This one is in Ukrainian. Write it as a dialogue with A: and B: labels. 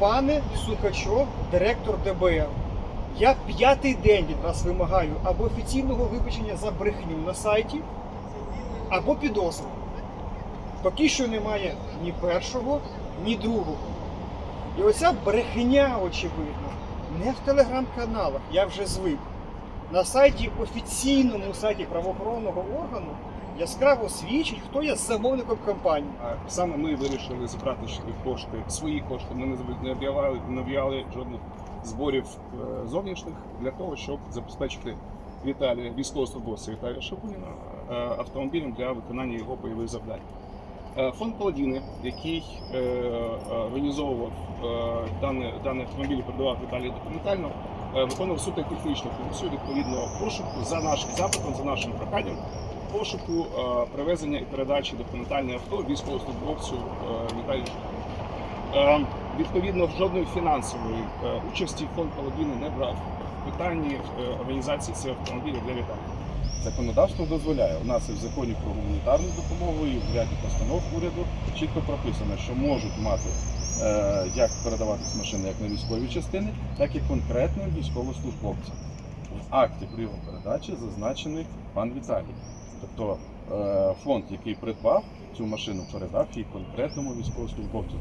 A: Пане Сукачов, директор ДБР, я п'ятий день від вимагаю або офіційного вибачення за брехню на сайті, або підозру. Поки що немає ні першого, ні другого. І оця брехня, очевидно, не в телеграм-каналах, я вже звик. На сайті, офіційному сайті правоохоронного органу яскраво свідчить, хто є замовником компанії.
B: А саме ми вирішили забрати ж кошти, свої кошти. Ми не об'являли, не об'являли жодних зборів е, зовнішніх для того, щоб забезпечити Віталія, військовослужбовця Віталія Шабуніна е, автомобілем для виконання його бойових завдань. Е, Фонд Паладіни, який організовував даний, даний автомобіль передавав Віталію документально, виконував суто технічну функцію відповідно пошуку за нашим запитом, за нашим проханням пошуку, е, привезення і передачі документального авто військовослужбовцю е, Віталію. Е, Відповідно, жодної фінансової е, участі фонд Паладіни не брав в питанні е, організації цього автомобіля для Віталія.
C: Законодавство дозволяє. У нас і в законі про гуманітарну допомогу, і в ряді постанов уряду чітко прописано, що можуть мати е, як передаватись машини як на військові частини, так і конкретним військовослужбовцям. В акті про його передачі зазначений пан Віталій. Тобто е, фонд, який придбав цю машину, передав її конкретному військовослужбовцю.